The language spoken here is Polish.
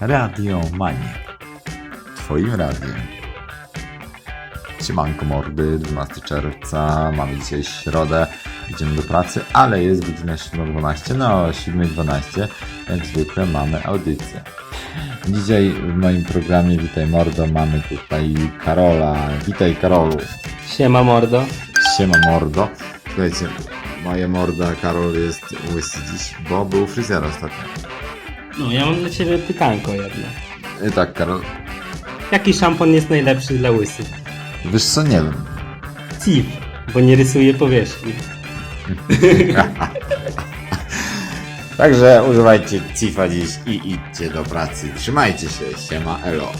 Radio Maniek. Twoim radiem. Siemanko mordy, 12 czerwca, mamy dzisiaj środę, idziemy do pracy, ale jest godzina 7.12, no o 7.12 jak zwykle mamy audycję. Dzisiaj w moim programie Witaj Mordo mamy tutaj Karola. Witaj Karolu. Siema mordo. Siema mordo. Słuchajcie, moja morda Karol jest łysy dziś, bo był fryzjer ostatnio. No ja mam dla ciebie pytanko jedno. I tak Karol, Jaki szampon jest najlepszy dla łysych? wiesz co, nie wiem. Cif, bo nie rysuje powierzchni. Także używajcie Cifa dziś i idźcie do pracy. Trzymajcie się, siema elo.